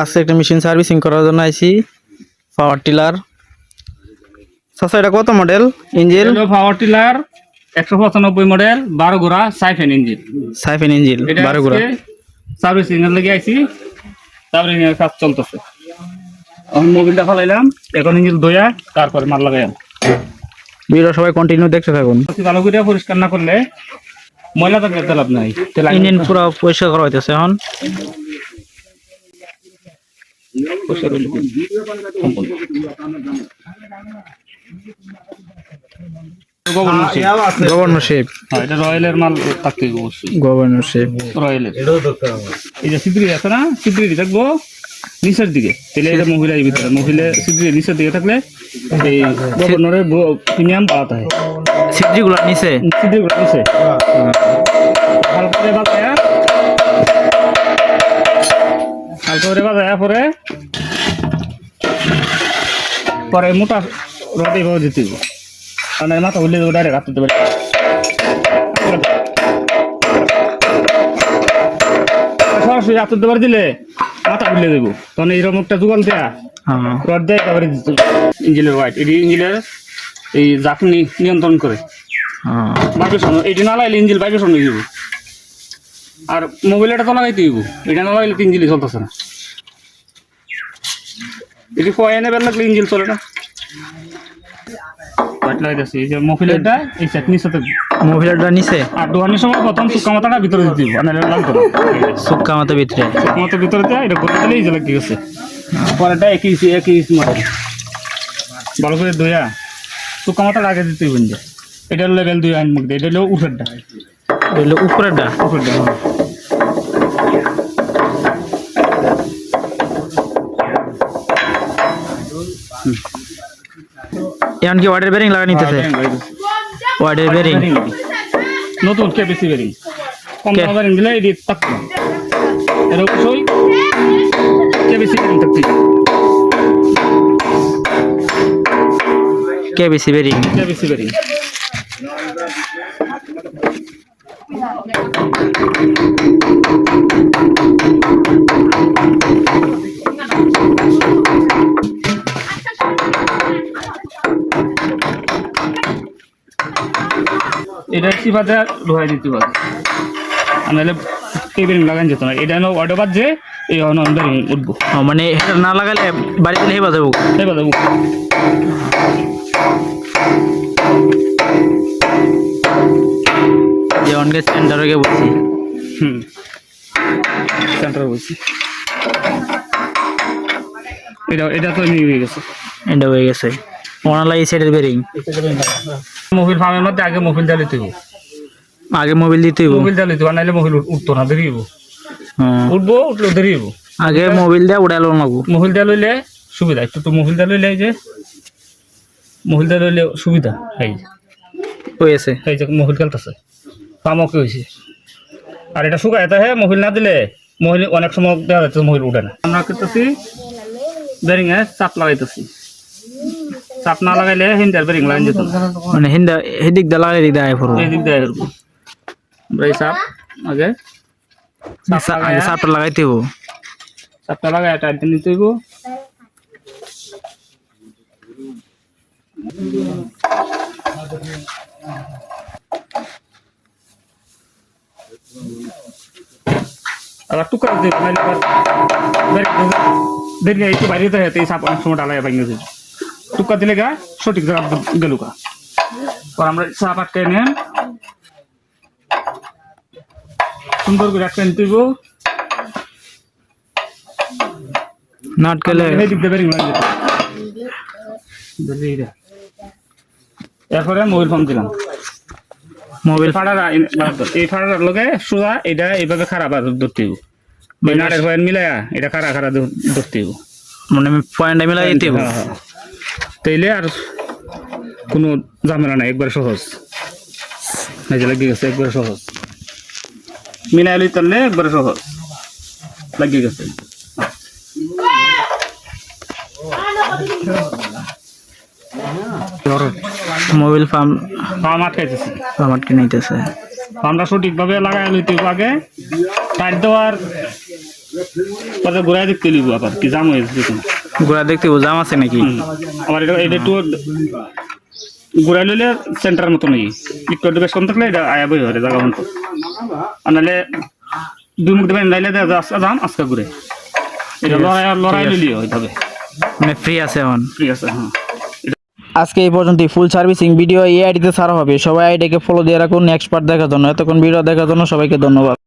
আজকে একটা machine servicing করার জন্য আইছি পাওয়ার টিলার চাচা এটা কত মডেল ইঞ্জিন পাওয়ার টিলার একশো পঁচানব্বই মডেল বারো গোড়া সাইফেন ইঞ্জিন সাইফেন ইঞ্জিন বারো গুড়া সার্ভিসিং এর লেগে আইছি তারপরে এর কাজ চলতেছে। এখন মোবিলটা ফেলাইলাম এখন ইঞ্জিন দইয়া তারপরে মাল লাগাইলাম ভিডিও সবাই কন্টিনিউ দেখতে থাকুন। ভালো করে পরিষ্কার না করলে ময়লা থাকলে লাভ নাই তেল ইঞ্জিন পুরো পরিষ্কার করা হইতেছে এখন। সম্পূর্ণ। গভর্নরশিপ। হ্যাঁ এটা রয়্যালের মাল থাকতে অবশ্যই। গভর্নরশিপ। রয়্যালের এই যে সিদ্রি আছে না? সিদ্রি থাকব নিচের দিকে। তাহলে এটা মহিলা এই ভিতরে। মহিলা সিদ্রি নিচের দিকে থাকলে এই গভর্নরের প্রিমিয়াম বাড়াতে হয়। নিচে? নিচে। করে হালকা করে বাজায়া পরে? পরে মোটা রড এইভাবে দিতে হবে কারণ মাথা হইলে ডাইরেক্ট হাত দিতে পারে। সরাসরি হাত দিতে পারে দিলে মাথা বুলে দেবো। তখন এইরকম একটা জোগাল দেয়া। হ্যাঁ। রড দেয় দিতে ইঞ্জিনের হোয়াইট এটি ইঞ্জিনের এই জাকনি নিয়ন্ত্রণ করে। হ্যাঁ। ভাইব্রেশন এটি না লাগাইলে ইঞ্জিন ভাইব্রেশন হয়ে যাব। আর মোবাইল এটা তো লাগাইতে হইব। এটা না লাগাইলে তো ইঞ্জিনই চলতেছে না। এটি কয়েনে বের লাগলে ইঞ্জিন চলে না। লাগাইতেছি এই যে মোবিলেরটা এই সেট নিচে মহিলাটা নিচে? আর দোকানের সময় প্রথম চুক্কা মাথাটা ভিতরে দিতে দিব না মতো ভিতরে। চুক্কা মাথা ভিতরে দেয় এটা লাগিয়ে গেছে পরেরটা একই একই মডেল ভালো করে দইয়া চুক্কা মাথাটা আগে দিতে হইবেন যে এটা লেভেল দুই আইন মুখ দিয়ে এটা হলো উঠেরটা হইল উপরেরটা উঠেরটা হ্যাঁ এখন কি ওয়াটার বেরিং লাগা নিতেছে ওয়াটার বেরিং নতুন কেবিসি বেরিং কম কে? দামে বেরিং দিলে এটি থাকতো না। এর অবশ্যই কেবিসি বেরিং থাকতে কেবিসি বেরিং কেবিসি বেরিং এটা সিফাতে লোহাই দিতে পারে নাহলে বেরিং লাগান যেত না। এটা অর্ডার বাদ যে এই অন উঠবো। মানে এটা না লাগালে বাড়ি দিলে হেবা যাব এবার দেবো যেমনকে সেন্টারে গিয়ে বলছি হুম। সেন্টার বলছি এটা এটা তো নিয়ে হয়ে গেছে। এটা হয়ে গেছে। ওনালা এই সাইডের বেরিং মোবিল ফার্মের মধ্যে আগে মোবিল ডালি তুই আগে মোবিল দিতে মোবিল ডালি তুই নাইলে মোবিল উঠতো না দেরিব হ্যাঁ। উঠবো উঠল দেরিব আগে মোবিল দিয়ে উড়ালো লাগবো মোবিল ডাল লইলে সুবিধা একটু তো মোবিল ডাল লইলে যে মোবিল ডাল লইলে সুবিধা এই যে। হয়েছে এই যে মোবিল খেলতেছে পামকে হয়েছে আর এটা শুকায় তা হ্যাঁ মোবিল না দিলে মহিল অনেক সময় দেখা যাচ্ছে মহিল উঠে না। আমরা করতেছি বেরিং এ চাপ লাগাইতেছি। চাপ না লাগাইলে হিন্দার বেরিং লাগাই যেত না। মানে হিন্দা হেদিক দা লাগালে এদিক দায় পড়ব এই দিক দিয়ে এরকম আমরা এই চাপ আগে চাপ আগে লাগাইয়া- সাপটা লাগাইতে হইব চাপটা লাগাই টাইট নিতে হইব আবার টুকরা দিতে হবে, নাহলে আবার বেরিয়ে যাবে। বেরিয়ে একটু বাইরে যেতে হয়, তো টুকা দিলে গা সঠিক জায়গা গেল গা। আমরা চাপ আটকে নেন। সুন্দর করে আটকে নিতে। এরপরে মোবাইল ফোন দিলাম। মোবিল ফাড়ার এই ফাড়ার লগে সোজা এটা এইভাবে খারাপ আর ধরতে নাটের পয়েন্ট মিলায়া এটা খারা খারা ধর- ধরতে মানে পয়েন্ট মিলাই দিতে হ্যাঁ, হ্যাঁ। তাইলে আর কোনো ঝামেলা নাই একবার সহজ। এই যে লাগিয়ে গেছে একবার সহজ। মিলাই লই তাহলে একবারে সহজ। লাগিয়ে গেছে। মোবিল ফার্ম পাম আটকাইতেছি ফার্মাটকে নিতেছে। আমরা সঠিকভাবে লাগাই হইব আগে। টাইট দেওয়ার পরে ঘুরাই দেখতে লিব আবার কি জাম হয়েছে দেখুন গোড়া দেখতে জাম আছে নাকি? আমার এটা এটা একটু ঘুরাই লইলে সেন্টার মতো নেই একটু একটু বেশ কম থাকলে এটা আয়া বই হরে জায়গা মতো। আর নাহলে দুই মুখ দেবেন নাইলে যায় আজকে ঘুরে। এটা লড়াই লড়াই লইলে হবে মানে ফ্রি আছে এখন। ফ্রি আছে হ্যাঁ। আজকে এই পর্যন্ত ফুল সার্ভিসিং ভিডিও এই আইডিতে ছাড়া হবে। সবাই আইডিকে ফলো দিয়ে রাখুন। নেক্সট পার্ট দেখার জন্য। এতক্ষণ ভিডিও দেখার জন্য সবাইকে ধন্যবাদ।